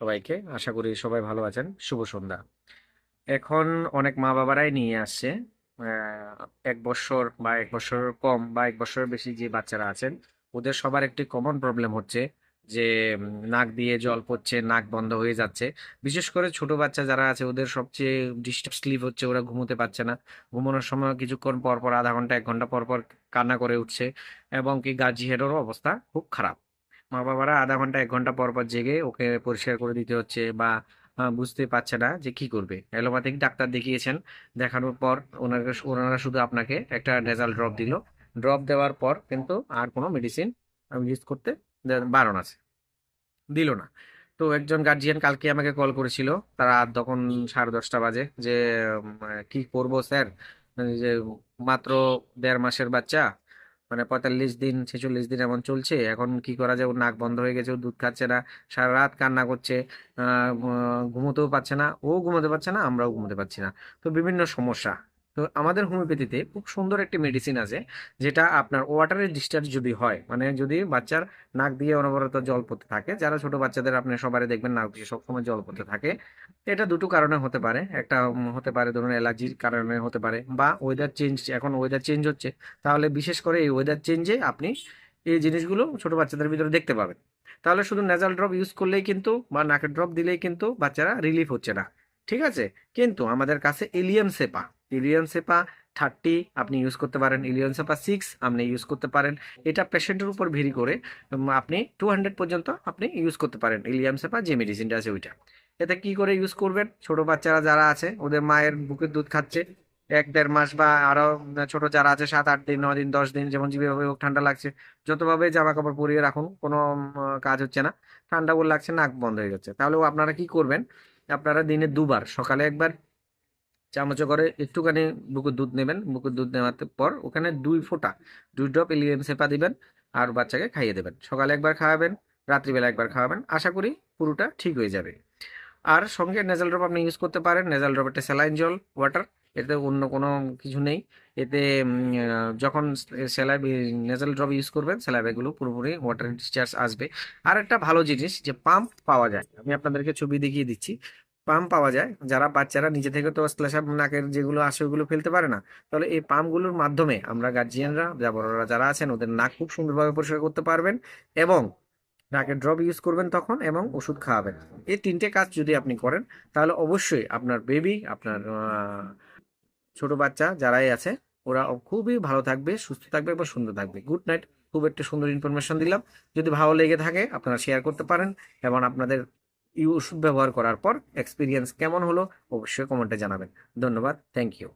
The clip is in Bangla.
সবাইকে। আশা করি সবাই ভালো আছেন। শুভ সন্ধ্যা। এখন অনেক মা বাবারাই নিয়ে আসছে। এক বছর বা এক বছর কম বা এক বছরের বেশি যে বাচ্চারা আছেন, ওদের সবার একটি কমন প্রবলেম হচ্ছে যে নাক দিয়ে জল পড়ছে, নাক বন্ধ হয়ে যাচ্ছে। বিশেষ করে ছোট বাচ্চা যারা আছে, ওদের সবচেয়ে ডিস্টার্ব স্লিপ হচ্ছে, ওরা ঘুমোতে পারছে না। ঘুমানোর সময় কিছুক্ষণ পর পর আধা ঘণ্টা, এক ঘণ্টা পর পর কান্না করে উঠছে এবং কি গার্জিয়ানেরও অবস্থা খুব খারাপ। মা বাবারা আধা ঘণ্টা, এক ঘণ্টা পর পর জেগে ওকে পরিষ্কার করে দিতে হচ্ছে বা বুঝতে পারছে না যে কি করবে। অ্যালোপ্যাথিক ডাক্তার দেখিয়েছেন, দেখানোর পর ওনাকে, ওনারা শুধু আপনাকে একটা নেজাল ড্রপ দিল। ড্রপ দেওয়ার পর কিন্তু আর কোনো মেডিসিন ইউজ করতে বারণ আছে, দিল না। তো একজন গার্জিয়ান কালকে আমাকে কল করেছিল, তারা তখন সাড়ে দশটা বাজে যে কি করব স্যার? যে মাত্র দেড় মাসের বাচ্চা মানে পঁয়তাল্লিশ দিন, ছেচল্লিশ দিন এমন চলছে। এখন কি করা যায়? ওর নাক বন্ধ হয়ে গেছে, ও দুধ খাচ্ছে না, সারা রাত কান্না করছে। ঘুমোতেও পারছে না, ও ঘুমোতে পারছে না, আমরাও ঘুমোতে পারছি না। তো বিভিন্ন সমস্যা। তো আমাদের হোমিওপ্যাথিতে খুব সুন্দর একটি মেডিসিন আছে, যেটা আপনার ওয়াটারের ডিসচার্জ যদি হয় মানে যদি বাচ্চার নাক দিয়ে অনবরত জল পড়তে থাকে, যারা ছোট বাচ্চাদের আপনি সবারই দেখবেন, নাক দিয়ে সবসময় জল পড়তে থাকে এটা দুটো কারণে হতে পারে। একটা হতে পারে ধরুন অ্যালার্জির কারণে হতে পারে বা ওয়েদার চেঞ্জ এখন ওয়েদার চেঞ্জ হচ্ছে, তাহলে বিশেষ করে এই ওয়েদার চেঞ্জে আপনি এই জিনিসগুলো ছোট বাচ্চাদের ভিতরে দেখতে পাবেন। তাহলে শুধু নেজাল ড্রপ ইউজ করলেই কিন্তু বা নাকের ড্রপ দিলেই কিন্তু বাচ্চারা রিলিফ হচ্ছে না। ঠিক আছে? কিন্তু আমাদের কাছে allium cepa allium cepa thirty আপনি ইউজ করতে পারেন ইলিয়াম সেপা সিক্স আপনি ইউজ করতে পারেন। এটা পেশেন্টের উপর ভেরি করে আপনি টু হান্ড্রেড পর্যন্ত আপনি ইউজ করতে পারেন। ইলিয়াম সেপা যে মেডিসিনটা আছে ওইটা। এতে কি করে ইউজ করবেন? ছোট বাচ্চারা যারা আছে, ওদের মায়ের বুকের দুধ খাচ্ছে। এক দেড় মাস বা আরও ছোট যারা আছে, সাত, আট দিন ন দিন, দশ দিন, যেমন যেভাবে হোক ঠান্ডা লাগছে যতভাবে জামা কাপড় পরিয়ে রাখুন, কোনো কাজ হচ্ছে না। ঠান্ডা বলে লাগছে, নাক বন্ধ হয়ে যাচ্ছে। তাহলে আপনারা কি করবেন? আপনারা দিনে দুবার, সকালে একবার চামচ করে একটুখানি বুকের দুধ নেবেন। বুকের দুধ নেওয়ার পর ওখানে দুই ফোঁটা, দুই ড্রপ ইলিয়াম সেপা দিবেন আর বাচ্চাকে খাইয়ে দেবেন। সকালে একবার খাওয়াবেন, রাত্রিবেলা একবার খাওয়াবেন। আশা করি পুরোটা ঠিক হয়ে যাবে। আর সঙ্গে নেজাল ড্রপ আপনি ইউজ করতে পারেন। নেজাল ড্রপ একটা স্যালাইন জল ওয়াটার এতে অন্য কোনো কিছু নেই। এতে যখন স্যালাইভ নেজাল ড্রপ ইউজ করবেন স্যালাইভগুলো পুরোপুরি ওয়াটার ডিসচার্জ আসবে। আর একটা ভালো জিনিস যে পাম্প পাওয়া যায়। আমি আপনাদেরকে ছবি দেখিয়ে দিচ্ছি। পাম্প পাওয়া যায়। যারা বাচ্চারা নিজে থেকে তো স্প্ল্যাশ নাকের যেগুলো আসে ওগুলো ফেলতে পারে না। তাহলে এই পাম্পগুলোর মাধ্যমে আমরা গার্জিয়ানরা যা বড়রা যারা আছেন, ওদের নাক খুব সুন্দরভাবে পরিষ্কার করতে পারবেন এবং নাকের ড্রপ ইউজ করবেন তখন এবং ওষুধ খাওয়াবেন। এই তিনটে কাজ যদি আপনি করেন, তাহলে অবশ্যই আপনার বেবি আপনার ছোট বাচ্চা যারাই আছে, ওরা খুবই ভালো থাকবে, সুস্থ থাকবে এবং সুন্দর থাকবে। গুড নাইট খুব একটা সুন্দর ইনফরমেশন দিলাম। যদি ভালো লেগে থাকে, আপনারা শেয়ার করতে পারেন এবং আপনাদের ওষুধ ব্যবহার করার পর এক্সপিরিয়েন্স কেমন হলো, অবশ্যই কমেন্টে জানাবেন। ধন্যবাদ থ্যাংক ইউ